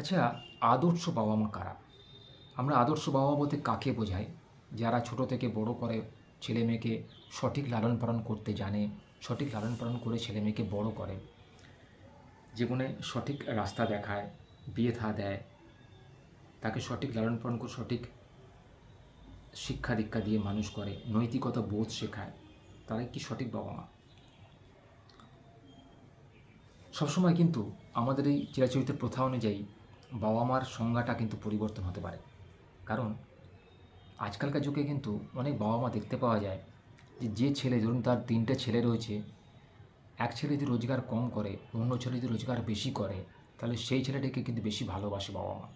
আচ্ছা আদর্শ বাবা মা কারা? আমরা আদর্শ বাবা মা বলতে কাকে বোঝাই? যারা ছোট থেকে বড় করে ছেলে মেয়েকে সঠিক লালন পালন করতে জানে, সঠিক লালন পালন করে ছেলে মেয়েকে বড় করে, জীবনে সঠিক রাস্তা দেখায়, বিয়ে থা দেয়, তাকে সঠিক লালন পালন করে সঠিক শিক্ষা দীক্ষা দিয়ে মানুষ করে, নৈতিকতা বোধ শেখায়, তারাই কি সঠিক বাবা মা সবসময় কিন্তু আমাদের এই চিরাচরিত প্রথা অনুযায়ী বাবা মার সংজ্ঞাটা কিন্তু পরিবর্তন হতে পারে। কারণ আজকালকার যুগে কিন্তু অনেক বাবা মা দেখতে পাওয়া যায় যে যে ছেলে, ধরুন তার তিনটে ছেলে রয়েছে, এক ছেলে যদি রোজগার কম করে, অন্য ছেলে যদি রোজগার বেশি করে, তাহলে সেই ছেলেটাকে কিন্তু বেশি ভালোবাসে বাবা মা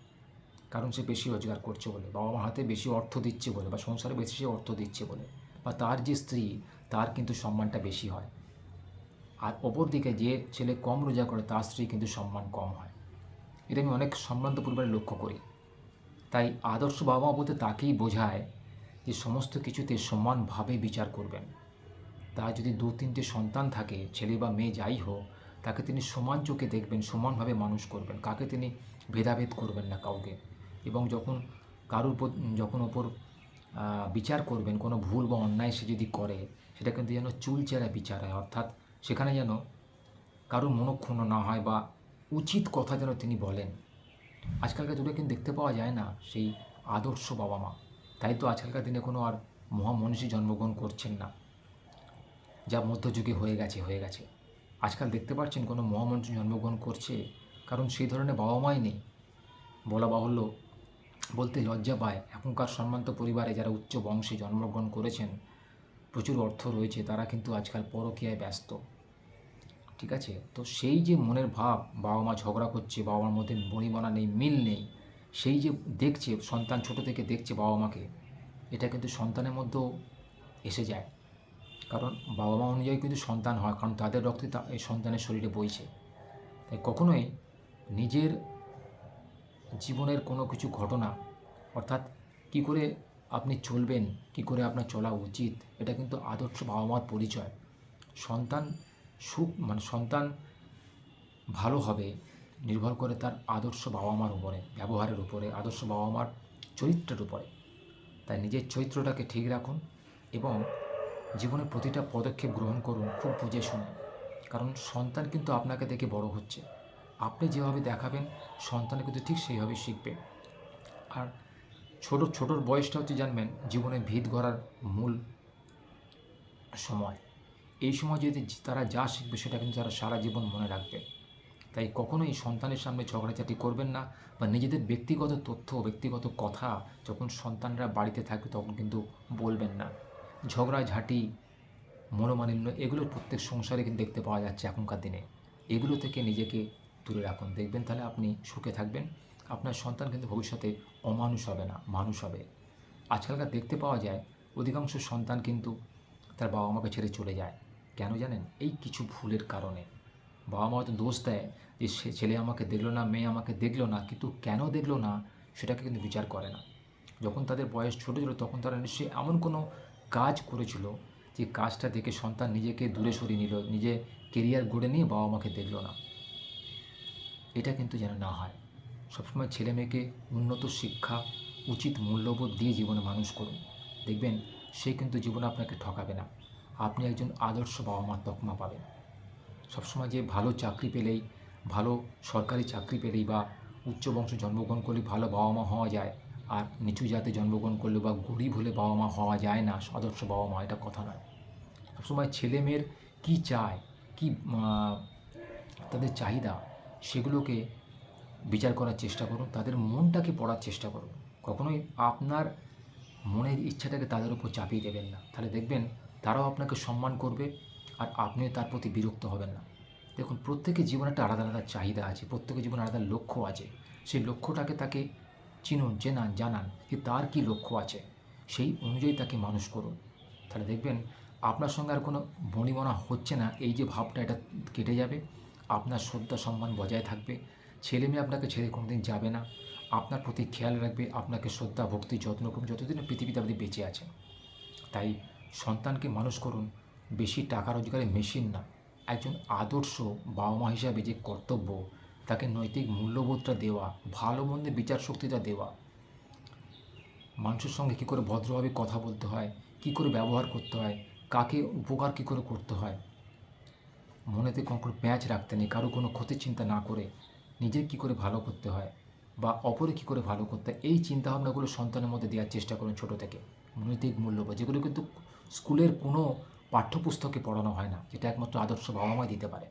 কারণ সে বেশি রোজগার করছে বলে বাবা মা হাতে বেশি অর্থ দিচ্ছে বলে, বা সংসারে বেশি সে অর্থ দিচ্ছে বলে, বা তার যে স্ত্রী, তার কিন্তু সম্মানটা বেশি হয়। আর অপর দিকে যে ছেলে কম রোজগার করে, তার স্ত্রী কিন্তু সম্মান কম হয়। এটা আমি অনেক সম্ভ্রান্ত পরিবারে লক্ষ্য করি। তাই আদর্শ বাবা মা বলতে তাকেই বোঝায় যে সমস্ত কিছুতে সমানভাবে বিচার করবেন। তার যদি দু, তিনটে সন্তান থাকে, ছেলে বা মেয়ে যাই হোক, তাকে তিনি সমান চোখে দেখবেন, সমানভাবে মানুষ করবেন। কাকে তিনি ভেদাভেদ করবেন না কাউকে। এবং যখন কারুর উপর, যখন ওপর বিচার করবেন, কোনো ভুল বা অন্যায় সে যদি করে সেটা কিন্তু যেন চুলচেরা বিচার হয়। অর্থাৎ সেখানে যেন কারুর মনক্ষুণ্ণ না হয় বা উচিত কথা যেন তিনি বলেন। আজকালকার যুগে কিন্তু দেখতে পাওয়া যায় না সেই আদর্শ বাবা মা। তাই তো আজকালকার দিনে কোনো আর মহামনীষী জন্মগ্রহণ করছেন না। যা মধ্যযুগে হয়ে গেছে হয়ে গেছে। আজকাল দেখতে পাচ্ছেন কোনো মহামনীষী জন্মগ্রহণ করছে, কারণ সেই ধরনের বাবা মাই নেই। বলা বাহুল্য বলতে লজ্জা পায়। এখনকার সম্মানিত পরিবারে যারা উচ্চ বংশে জন্মগ্রহণ করেছেন, প্রচুর অর্থ রয়েছে, তারা কিন্তু আজকাল পরকীয়ায় ব্যস্ত। ঠিক আছে? তো সেই যে মনের ভাব বাবা মা ঝগড়া করছে বাবা মার মধ্যে বনিবনা নেই, মিল নেই, সেই যে দেখছে, সন্তান ছোট থেকে দেখছে বাবা মাকে এটা কিন্তু সন্তানের মধ্যেও এসে যায়। কারণ বাবা মা অনুযায়ী কিন্তু সন্তান হয়, কারণ তাদের রক্তে তা, এই সন্তানের শরীরে বইছে। তাই কখনোই নিজের জীবনের কোনো কিছু ঘটনা, অর্থাৎ কি করে আপনি চলবেন, কি করে আপনার চলা উচিত, এটা কিন্তু আদর্শ বাবা মার পরিচয়। সন্তান সুখ মানে সন্তান ভালো হবে, নির্ভর করে তার আদর্শ বাবা মার উপরে, ব্যবহারের উপরে, আদর্শ বাবা মার চরিত্রের উপরে। তাই নিজের চরিত্রটাকে ঠিক রাখুন এবং জীবনের প্রতিটা পদক্ষেপ গ্রহণ করুন খুব বুঝে শুনে। কারণ সন্তান কিন্তু আপনাকে দেখে বড় হচ্ছে। আপনি যেভাবে দেখাবেন, সন্তান কিন্তু ঠিক সেইভাবে শিখবে। আর ছোট, ছোটোর বয়সটা হচ্ছে জানবেন, জীবনে ভিত গড়ার মূল সময়। এই সময় যদি তারা যা শিখবে সেটা কিন্তু তারা সারা জীবন মনে রাখবে। তাই কখনোই সন্তানের সামনে ঝগড়াঝাটি করবেন না বা নিজেদের ব্যক্তিগত তথ্য ব্যক্তিগত কথা যখন সন্তানরা বাড়িতে থাকবে তখন কিন্তু বলবেন না। ঝগড়াঝাটি, মনোমালিন্য এগুলো প্রত্যেক সংসারে কিন্তু দেখতে পাওয়া যাচ্ছে এখনকার দিনে। এগুলো থেকে নিজেকে দূরে রাখুন। দেখবেন তাহলে আপনি সুখে থাকবেন। আপনার সন্তান কিন্তু ভবিষ্যতে অমানুষ হবে না, মানুষ হবে। আজকালকার দেখতে পাওয়া যায়, অধিকাংশ সন্তান কিন্তু তার বাবা মাকে ছেড়ে চলে যায়। কেন জানেন? এই কিছু ভুলের কারণে। বাবা মা হয়তো দোষ দেয় যে সে ছেলে আমাকে দেখল না, মেয়ে আমাকে দেখল না, কিন্তু কেন দেখল না সেটাকে কিন্তু বিচার করে না। যখন তাদের বয়স ছোটো ছিল তখন তারা নিশ্চয়ই এমন কোনো কাজ করেছিল যে কাজটা দেখে সন্তান নিজেকে দূরে সরিয়ে নিল, নিজে কেরিয়ার গড়ে নিয়ে বাবা মাকে দেখল না। এটা কিন্তু যেন না হয়। সবসময় ছেলে মেয়েকে উন্নত শিক্ষা, উচিত মূল্যবোধ দিয়ে জীবনে মানুষ করুন। দেখবেন সে কিন্তু জীবনে আপনাকে ঠকাবে না। আপনি একজন আদর্শ বাবা মার তকমা পাবেন। সবসময় যে ভালো চাকরি পেলেই, ভালো সরকারি চাকরি পেলেই বা উচ্চ বংশ জন্মগ্রহণ করলে ভালো বাবা মা হওয়া যায়, আর নিচু জাতে জন্মগ্রহণ করলে বা গরিব হলে বাবা মা হওয়া যায় না, আদর্শ বাবা মা এটা কথা নয়। সবসময় ছেলে মেয়ের কী চায়, কী তাদের চাহিদা, সেগুলোকে বিচার করার চেষ্টা করুন, তাদের মনটাকে পড়ার চেষ্টা করুন। কখনোই আপনার মনের ইচ্ছাটাকে তাদের উপর চাপিয়ে দেবেন না। তাহলে দেখবেন তারাও আপনাকে সম্মান করবে আর আপনিও তার প্রতি বিরক্ত হবেন না। দেখুন, প্রত্যেকের জীবনে একটা আলাদা আলাদা চাহিদা আছে, প্রত্যেকের জীবনে আলাদা লক্ষ্য আছে। সেই লক্ষ্যটাকে তাকে চিনুন জেনান জানান যে তার কী লক্ষ্য আছে। সেই অনুযায়ী তাকে মানুষ করুন। তাহলে দেখবেন, আপনার সঙ্গে আর কোনো বনিবনা হচ্ছে না, এই যে ভাবটা এটা কেটে যাবে। আপনার শ্রদ্ধা, সম্মান বজায় থাকবে। ছেলে মেয়ে আপনাকে ছেড়ে কোনোদিন যাবে না। আপনার প্রতি খেয়াল রাখবে, আপনাকে শ্রদ্ধা, ভক্তি, যত্ন করুন, যতদিন পৃথিবীতে আপনি বেঁচে আছেন। তাই সন্তানকে মানুষ করুন, বেশি টাকা রোজগারের মেশিন না। একজন আদর্শ বাবা মা হিসাবে যে কর্তব্য, তাকে নৈতিক মূল্যবোধটা দেওয়া, ভালো মন্দের বিচার শক্তিটা দেওয়া। মানুষের সঙ্গে কী করে ভদ্রভাবে কথা বলতে হয়, কী করে ব্যবহার করতে হয়, কাকে উপকার কী করে করতে হয়? মনেতে কখনো প্যাঁচ রাখতে নেই, কারও কোনো ক্ষতির চিন্তা না করে নিজের কী করে ভালো করতে হয়। বা অপরে কী করে ভালো করতে এই চিন্তাভাবনাগুলো সন্তানের মধ্যে দেওয়ার চেষ্টা করুন ছোটো থেকে। নৈতিক মূল্যবোধ, যেগুলো কিন্তু স্কুলের কোনো পাঠ্যপুস্তকে পড়ানো হয় না, যেটা একমাত্র আদর্শ বাবা মাই দিতে পারে।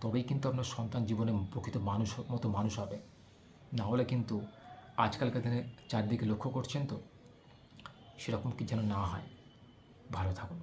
তবেই কিন্তু আপনার সন্তান জীবনে প্রকৃত মানুষ মতো মানুষ হবে। না হলে কিন্তু আজকালকার দিনে চারদিকে লক্ষ্য করছেন তো, সেরকম কি যেন না হয়। ভালো থাকুন।